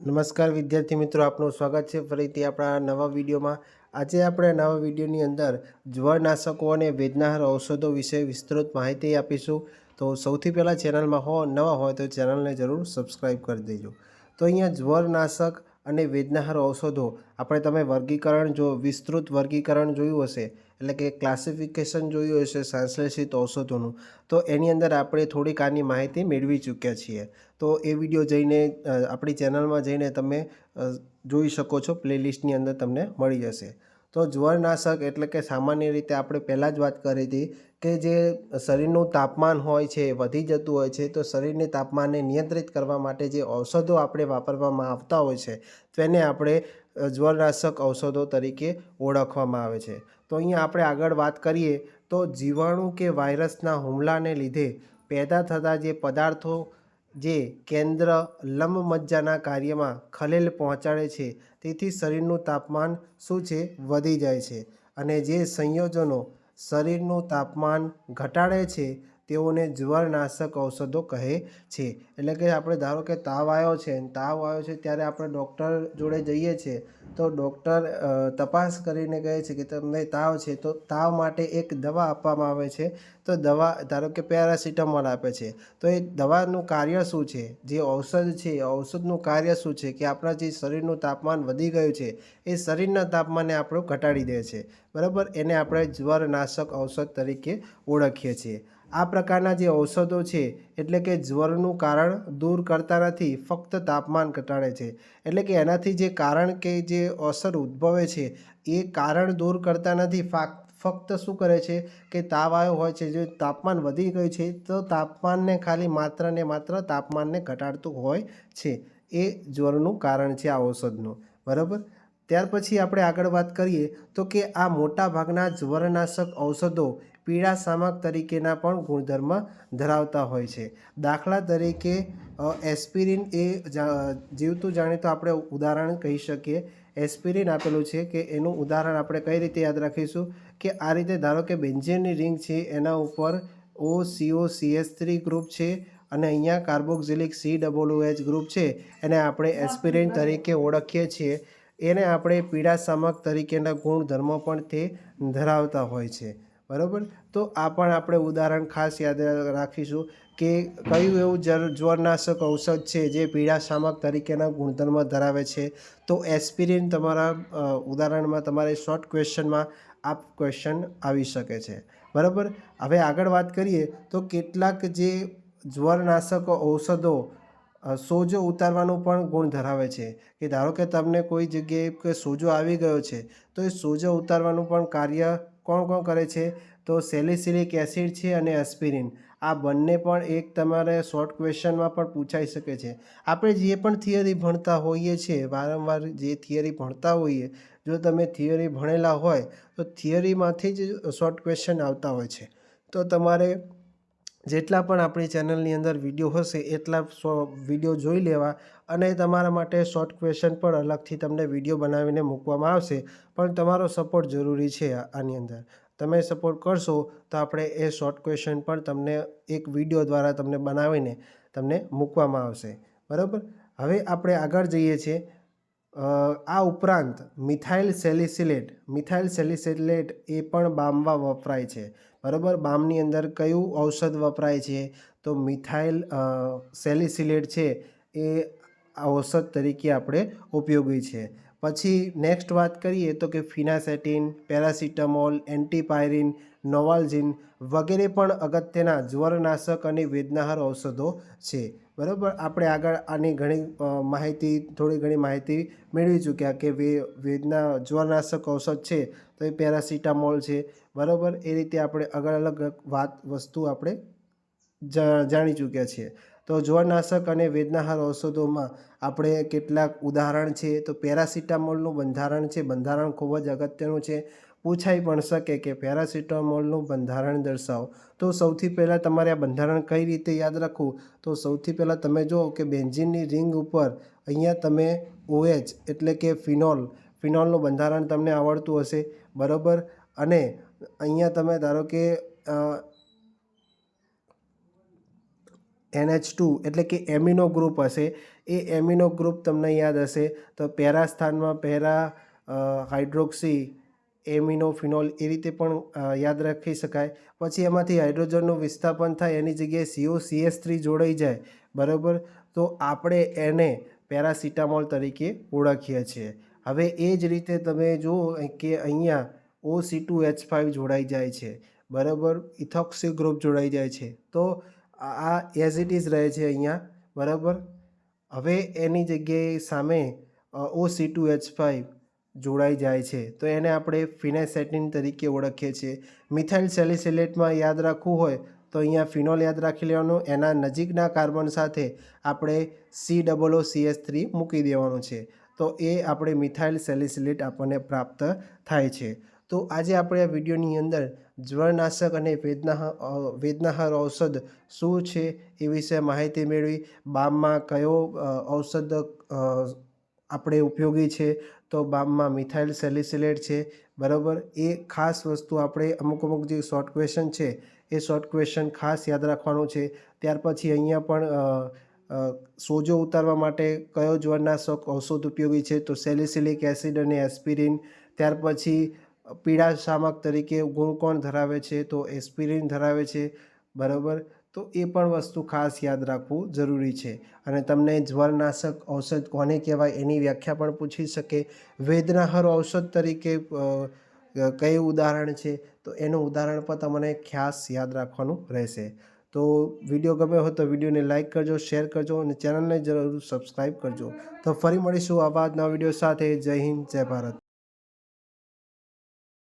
નમસ્કાર વિદ્યાર્થી મિત્રો, આપનું સ્વાગત છે ફરીથી આપણા નવા વિડીયોમાં. આજે આપણે નવા વિડીયોની અંદર જ્વરનાશકો અને વેદનાહાર ઔષધો વિશે વિસ્તૃત માહિતી આપીશું. તો સૌથી પહેલાં ચેનલમાં હો, નવા હોય તો ચેનલને જરૂર સબસ્ક્રાઈબ કરી દેજો. તો અહીંયા જ્વરનાશક અને વેદનાહાર ઔષધો. આપણે તમે વર્ગીકરણ જો, વિસ્તૃત વર્ગીકરણ જોયું હશે, એટલે કે ક્લાસિફિકેશન જોયું હશે સંશ્લેષિત ઔષધોનું, તો એની અંદર આપણે થોડીક આની માહિતી મેળવી ચૂક્યા છીએ. તો એ વીડિયો જઈને આપણી ચેનલમાં જઈને તમે જોઈ શકો છો પ્લેલિસ્ટની અંદર તમને મળી જશે. તો જ્વરનાશક એટલે કે સામાન્ય રીતે આપણે પહેલાં જ વાત કરી હતી કે જે શરીરનું તાપમાન હોય છે, વધી જતું હોય છે, તો શરીરને તાપમાનને નિયંત્રિત કરવા માટે જે ઔષધો આપણે વાપરવામાં આવતા હોય છે, તેને આપણે જ્વરનાશક ઔષધો તરીકે ઓળખવામાં આવે છે. તો અહીંયા આપણે આગળ વાત કરીએ તો જીવાણુ કે વાયરસના હુમલાને લીધે પેદા થતા જે પદાર્થો જે કેન્દ્ર લંબમજ્જાના કાર્યમાં ખલેલ પહોંચાડે છે. તેથી શરીરનું તાપમાન શું છે? વધી જાય છે. અને જે સંયોજનો શરીરનું તાપમાન ઘટાડે છે તેઓને જ્વરનાશક ઔષધો કહે છે. એટલે કે આપણે ધારો કે તાવ આવ્યો છે તાવ આવ્યો છે ત્યારે આપણે ડૉક્ટર જોડે જઈએ છીએ તો ડૉક્ટર તપાસ કરીને કહે છે કે તમને તાવ છે, તો તાવ માટે એક દવા આપવામાં આવે છે. તો દવા, ધારો કે પેરાસિટામોલ આપે છે. તો એ દવાનું કાર્ય શું છે? જે ઔષધ છે ઔષધનું કાર્ય શું છે કે આપણા જે શરીરનું તાપમાન વધી ગયું છે, એ શરીરના તાપમાનને આપણું ઘટાડી દે છે. બરાબર? એને આપણે જ્વરનાશક ઔષધ તરીકે ઓળખીએ છીએ. આ પ્રકારના જે ઔષધો છે, એટલે કે જ્વરનું કારણ દૂર કરતા નથી, ફક્ત તાપમાન ઘટાડે છે. એટલે કે એનાથી જે કારણ કે જે અસર ઉદ્ભવે છે, એ કારણ દૂર કરતા નથી. ફાક, ફક્ત શું કરે છે કે તાવ આવ્યો હોય છે, જો તાપમાન વધી ગયું છે, તો તાપમાનને ખાલી માત્ર ને માત્ર તાપમાનને ઘટાડતું હોય છે. એ જ્વરનું કારણ છે આ ઔષધનું. બરાબર? ત્યાર પછી આપણે આગળ વાત કરીએ તો કે આ મોટા ભાગના જ્વરનાશક ઔષધો પીળા શામક તરીકેના પણ ગુણધર્મ ધરાવતા હોય છે. દાખલા તરીકે એસ્પિરિન એ જીવતું જાણીતું આપણે ઉદાહરણ કહી શકીએ. એસ્પિરિન આપેલું છે કે એનું ઉદાહરણ આપણે કઈ રીતે યાદ રાખીશું? કે આ રીતે ધારો કે બેન્ઝિનની રિંગ છે, એના ઉપર O CO CS three group છે અને અહીંયા carboxylic C double H group છે. એને આપણે એસ્પિરિન તરીકે ઓળખીએ છીએ. એને આપણે પીળા શામક તરીકેના ગુણધર્મો પણ તે ધરાવતા હોય છે. બરાબર? તો આ પણ આપણે ઉદાહરણ ખાસ યાદ રાખીશું કે કયું એવું જર, જ્વરનાશક ઔષધ છે જે પીડા શામક તરીકેના ગુણધર્મ ધરાવે છે? તો એસ્પિરિન તમારા ઉદાહરણમાં તમારે શોર્ટ ક્વેશ્ચનમાં આ ક્વેશ્ચન આવી શકે છે. બરાબર? હવે આગળ વાત કરીએ તો કેટલાક જે જ્વરનાશક ઔષધો સોજો ઉતારવાનું પણ ગુણ ધરાવે છે. કે ધારો કે તમને કોઈ જગ્યાએ કે સોજો આવી ગયો છે, તો એ સોજો ઉતારવાનું પણ કાર્ય કોણ કોણ કરે છે? તો સેલિસિલિક એસિડ છે અને એસ્પિરિન. આ બંને પણ એક તમારે શોર્ટ ક્વેશ્ચનમાં પણ પૂછાઈ શકે છે. આપણે જે પણ થિયરી ભણતા હોઈએ છીએ વારંવાર જે થિયરી ભણતા હોઈએ, જો તમે થિયરી ભણેલા હોય, તો થિયરીમાંથી જ શોર્ટ ક્વેશ્ચન આવતા હોય છે. તો તમારે જેટલા પણ આપણી ચેનલની અંદર વીડિયો હશે, એટલા વીડિયો જોઈ લેવા અને તમારા માટે શોર્ટ ક્વેશ્ચન પણ અલગથી તમને વીડિયો બનાવીને મૂકવામાં આવશે. પણ તમારો સપોર્ટ જરૂરી છે આની અંદર. તમે સપોર્ટ કરશો તો આપણે એ શોર્ટ ક્વેશ્ચન પણ તમને એક વીડિયો દ્વારા તમને બનાવીને તમને મૂકવામાં આવશે. બરાબર? હવે આપણે આગળ જઈએ છીએ. આ ઉપરાંત મિથાઇલ સેલિસિલેટ મિથાઇલ સેલિસિલેટ એ પણ બામમાં વપરાય છે. બરાબર? બામની અંદર કયું ઔષધ વપરાય છે? તો મિથાઇલ સેલિસિલેટ છે એ ઔષધ તરીકે આપણે ઉપયોગી છે. પછી નેક્સ્ટ વાત કરીએ તો કે ફિનાસેટિન, પેરાસિટામોલ, એન્ટીપાયરિન નોવાલ્જિન વગેરે પણ અગત્યના જ્વરનાશક અને વેદનાહાર ઔષધો છે. બરાબર? આપણે આગળ આની ઘણી માહિતી, થોડી ઘણી માહિતી મેળવી ચૂક્યા કે વે, વેદના જ્વરનાશક ઔષધ છે, તો એ પેરાસિટામોલ છે. બરાબર? એ રીતે આપણે અલગ અલગ વાત, વસ્તુ આપણે જાણી ચૂક્યા છીએ. તો જ્વરનાશક અને વેદનાહાર ઔષધોમાં આપણે કેટલાક ઉદાહરણ છે. તો પેરાસિટામોલનું બંધારણ છે. બંધારણ ખૂબ જ અગત્યનું છે. પૂછાઈ પણ શકે કે પેરાસિટામોલનું બંધારણ દર્શાવો. તો સૌથી પહેલાં તમારે આ બંધારણ કઈ રીતે યાદ રાખવું? તો સૌથી પહેલાં તમે જુઓ કે બેન્ઝિનની રિંગ ઉપર અહીંયા તમે ઓએચ એટલે કે ફિનોલ, ફિનોલનું બંધારણ તમને આવડતું હશે. બરાબર? અને અહીંયા તમે ધારો કે એનએચ ટુ એટલે કે એમિનો ગ્રુપ હશે. એ એમિનો ગ્રુપ તમને યાદ હશે. તો પેરા સ્થાનમાં પેરા હાઇડ્રોક્સી એમિનો ફિનોલ એ રીતે પણ યાદ રાખી શકાય. પછી એમાંથી હાઇડ્રોજનનું વિસ્થાપન થાય, એની જગ્યાએ સીઓ, સીએસ થ્રી જોડાઈ જાય, બરાબર? તો આપણે એને પેરાસિટામોલ તરીકે ઓળખીએ છીએ. હવે એ જ રીતે તમે જુઓ કે અહીંયા O C two H five જોડાઈ જાય છે, બરાબર? ઇથોક્સી ગ્રુપ જોડાઈ જાય છે. તો આ એઝ ઇટ ઇઝ રહે છે અહીંયા, બરાબર? હવે એની જગ્યાએ સામે O C two H five જોડાઈ જાય છે. તો એને આપણે ફિનાઇસેટિન તરીકે ઓળખીએ છીએ. મિથાઇલ સેલિસિલેટમાં યાદ રાખવું હોય તો અહીંયા ફિનોલ યાદ રાખી લેવાનું. એના નજીકના કાર્બન સાથે આપણે C double C S three મૂકી દેવાનું છે. તો એ આપણે મિથાઇલ સેલિસિલેટ આપણને પ્રાપ્ત થાય છે. તો આજે આપણે આ વિડીયોની અંદર જ્વરનાશક અને વેદના વેદનાહાર ઔષધ શું છે એ વિશે માહિતી મેળવી. બામમાં કયો ઔષધ આપણે ઉપયોગી છે, તો બામમાં મિથાઇલ સેલિસિલેટ છે, બરાબર? એ ખાસ વસ્તુ આપણે અમુક અમુક જે શોર્ટ ક્વેશ્ચન છે, એ શોર્ટ ક્વેશ્ચન ખાસ યાદ રાખવાનું છે. ત્યાર પછી અહીંયા પણ સોજો ઉતારવા માટે કયો જ્વરનાશક ઔષધ ઉપયોગી છે, તો સેલિસિલિક એસિડ અને એસ્પિરિન. ત્યાર પછી, પીળા શામક તરીકે ગુણ કોણ ધરાવે છે, તો એસ્પિરિન ધરાવે છે, બરાબર? તો એ પણ વસ્તુ ખાસ યાદ રાખવું જરૂરી છે. અને તમને જ્વરનાશક ઔષધ કોને કહેવાય એની વ્યાખ્યા પણ પૂછી શકે. વેદનાહર ઔષધ તરીકે કયું ઉદાહરણ છે? તો એનું ઉદાહરણ પણ તમને ખાસ યાદ રાખવાનું રહેશે. તો વીડિયો ગમ્યો હોય તો વિડીયોને લાઇક કરજો, શેર કરજો અને ચેનલને જરૂર સબસ્ક્રાઈબ કરજો. તો ફરી મળીશું આવા જ નવા વીડિયો સાથે. જય હિન્દ, જય ભારત.